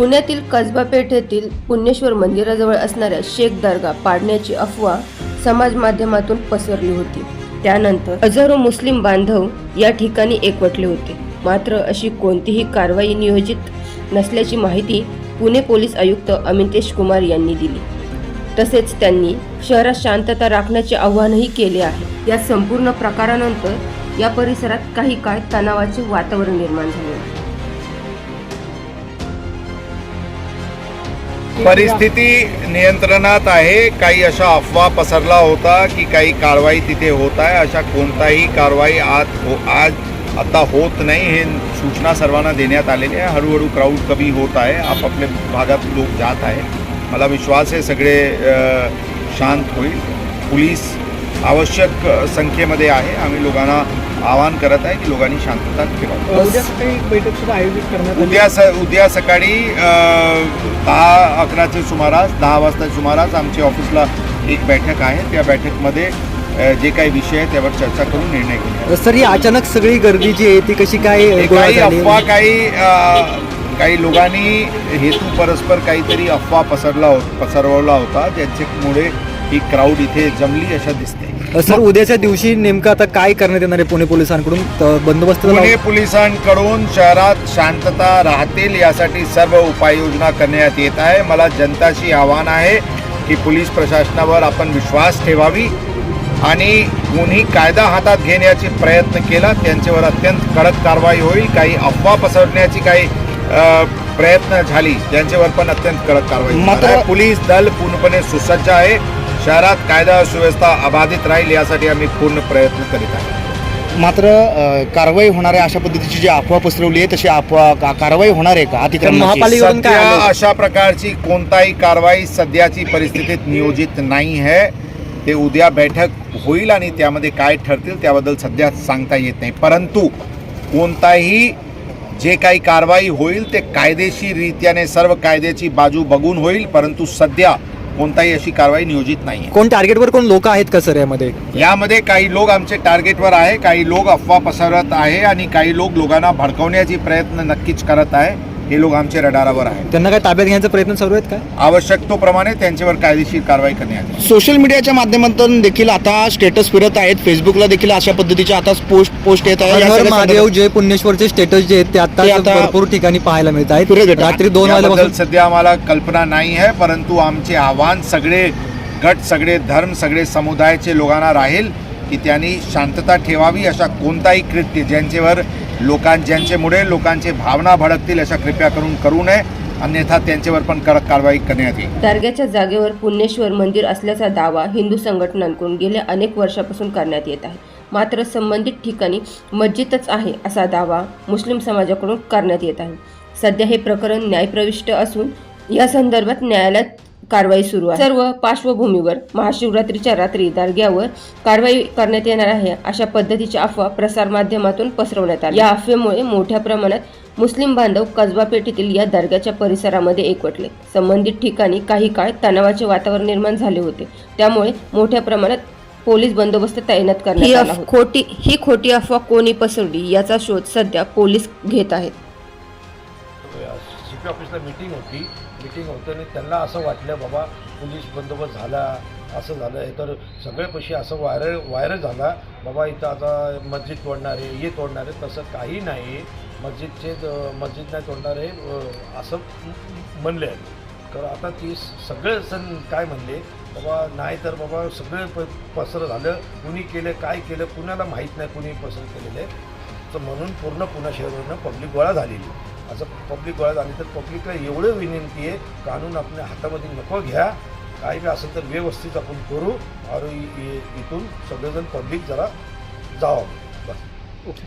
पुण्यातील कसबा पेठेतील पुण्येश्वर मंदिराजवळ असणाऱ्या शेख दर्गा पाडण्याची अफवा समाज माध्यमातून पसरली होती. त्यानंतर हजारो मुस्लिम बांधव या ठिकाणी एकवटले होते. मात्र अशी कोणतीही कारवाई नियोजित नसल्याची माहिती पुणे पोलीस आयुक्त अमितेश कुमार यांनी दिली. तसेच त्यांनी शहरात शांतता राखण्याचे आवाहनही केले आहे. या संपूर्ण प्रकारानंतर या परिसरात काही काळ तणावाचे वातावरण निर्माण झाले. परिस्थिती नियंत्रणात आहे. काही अशा अफवा पसरला होता की काही कारवाई तिथे होत आहे. अशा कोणताही कारवाई आज हो आज आता होत नाही. हे सूचना सर्वांना देण्यात आलेली आहे. हळूहळू क्राऊड कमी होत आहे. आपापल्या भागात लोक जात आहे मला विश्वास आहे सगळे शांत होईल. पोलीस आवश्यक संख्येमध्ये आहे. आम्ही लोकांना आवाहन करत आहे की लोकांनी शांतता ठेवावी. उद्या सकाळी एक बैठक सुद्धा आयोजित करण्यात आली. उद्या स उद्या सकाळी दहा अकराच्या सुमारास दहा वाजता सुमारास आमच्या ऑफिसला एक बैठक आहे. त्या बैठकमध्ये जे काही विषय आहे त्यावर चर्चा करून निर्णय घेण्यात सर ही अचानक सगळी गर्दी जी आहे ती कशी काय काही? अफवा काही काही लोकांनी हेतू परस्पर काहीतरी अफवा पसरला हो पसरवला होता. ज्यांच्यामुळे ही क्राऊड इथे जमली अशा दिसते. सर उद्याच्या दिवशी नेमकं आता काय करण्यात येणार आहे पुणे पोलिसांकडून? बंदोबस्त पुणे पोलिसांकडून शहरात शांतता राहतील यासाठी सर्व उपाययोजना करण्यात येत आहे. मला जनताशी आव्हान आहे की पोलीस प्रशासनावर आपण विश्वास ठेवावी आणि कोणी कायदा हातात घेण्याचे प्रयत्न केला. त्यांच्यावर अत्यंत कडक कारवाई होईल. काही अफवा पसरण्याची काही प्रयत्न झाली त्यांच्यावर पण अत्यंत कडक कारवाई. पोलीस दल पूर्णपणे सुसज्ज आहे. शहरात कायदा सुव्यवस्था अबाधित राहील यासाठी आम्ही पूर्ण प्रयत्न करीत आहोत. मात्र कारवाई होणार आहे अशा पद्धतीची जी अफवा पसरवली आहे तशी अफवा का- कारवाई होणार आहे का? आलं? अशा प्रकारची कोणताही कारवाई सध्याची परिस्थितीत नियोजित नाही आहे. ते उद्या बैठक होईल आणि त्यामध्ये काय ठरतील त्याबद्दल सध्या सांगता येत नाही. परंतु कोणताही जे काही कारवाई होईल ते कायदेशीररित्याने सर्व कायद्याची बाजू बघून होईल. परंतु सध्या कोणताही अशी कारवाई नियोजित नाही कोण टार्गेटवर कोण लोक आहेत का सर यामध्ये? यामध्ये काही लोक आमचे टार्गेटवर आहे काही लोक अफवा पसरत आहे आणि काही लोक लोकांना भडकवण्याचे प्रयत्न नक्कीच करत आहे. हे लोक आमचे रडारावर आहे त्यांना काय ताब्यात घेण्याचा प्रयत्न चालू आहेत का आवश्यकतेप्रमाणे त्यांच्यावर कायदेशीर कारवाई करण्यात येईल सोशल मीडियाच्या माध्यमातून देखील आता स्टेटस फिरत आहेत. फेसबुकला देखील अशा पद्धतीचे आता पोस्ट पोस्ट येत आहे या हर सगळ्या महादेव संदर्भात- जे पुण्येश्वरचे स्टेटस जे आहेत ते आता ते आता भरपूर ठिकाणी पाहायला मिळत आहेत. आहेत. रात्री दोन याबद्दल वाजल्यापासून सध्या आम्हाला कल्पना नाही आहे परंतु आमचे आव्हान सगळे गट सगळे धर्म सगळे समुदायाचे लोकांना राहील की त्यांनी शांतता ठेवावी अशा कोणताही कृत्य ज्यांच्यावर लोकां ज्यांच्यामुळे लोकांचे भावना भडकतील अशा कृपया करून करू नये. अन्यथा त्यांच्यावर पण कडक कारवाई करण्यात येईल. दर्ग्याच्या जागेवर पुण्येश्वर मंदिर असल्याचा दावा हिंदू संघटनांकडून गेल्या अनेक वर्षापासून करण्यात येत आहे. मात्र संबंधित ठिकाणी मस्जिदच आहे असा दावा मुस्लिम समाजाकडून करण्यात येत आहे. सध्या हे प्रकरण न्यायप्रविष्ट असून या संदर्भात न्यायालयात कारवाई सुरू आहे. सर्व पार्श्वभूमीवर महाशिवरात्रीच्या रात्री दर्ग्यावर कारवाई करण्यात येणार आहे अशा पद्धतीच्या अफवा प्रसारमाध्यमातून पसरवण्यात आल्या या अफवेमुळे मोठ्या प्रमाणात मुस्लिम बांधव कसबा पेठेतील या दर्ग्याच्या परिसरामध्ये एकवटले. संबंधित ठिकाणी काही काळ तणावाचे वातावरण निर्माण झाले होते. त्यामुळे मोठ्या प्रमाणात पोलीस बंदोबस्त तैनात करण्यात आला. खोटी ही खोटी अफवा कोणी पसरली याचा शोध सध्या पोलीस घेत आहेत. ऑफिसला मीटिंग होती. मीटिंग आणि त्यांना असं वाटलं बाबा पोलीस बंदोबस्त झाला असं झालं हे तर सगळ्यापाशी असं व्हायरल व्हायरल झाला बाबा इथं आता मस्जिद तोडणारे हे तोडणारे तसं काही नाही. मस्जिदचे मस्जिद नाही तोडणारे असं म्हणले आहे तर आता ती सगळे सण काय म्हणले बाबा नाही तर बाबा सगळे प पसरं झालं. कुणी केलं काय केलं कुणाला माहीत नाही कुणी पसर केलेलं आहे. तर म्हणून पूर्ण पुणे शहरानं पब्लिक गोळा झालेली. असं पब्लिक गोळा झाली तर पब्लिकला एवढं विनंती आहे कानून आपल्या हातामध्ये नको घ्या. काय बी असेल तर व्यवस्थित आपण करू. आणि इथून सगळेजण पब्लिक जरा जावं. बस.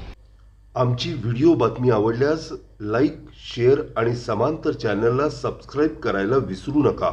आमची व्हिडिओ बातमी आवडल्यास लाईक शेअर आणि समांतर चॅनलला सबस्क्राईब करायला विसरू नका.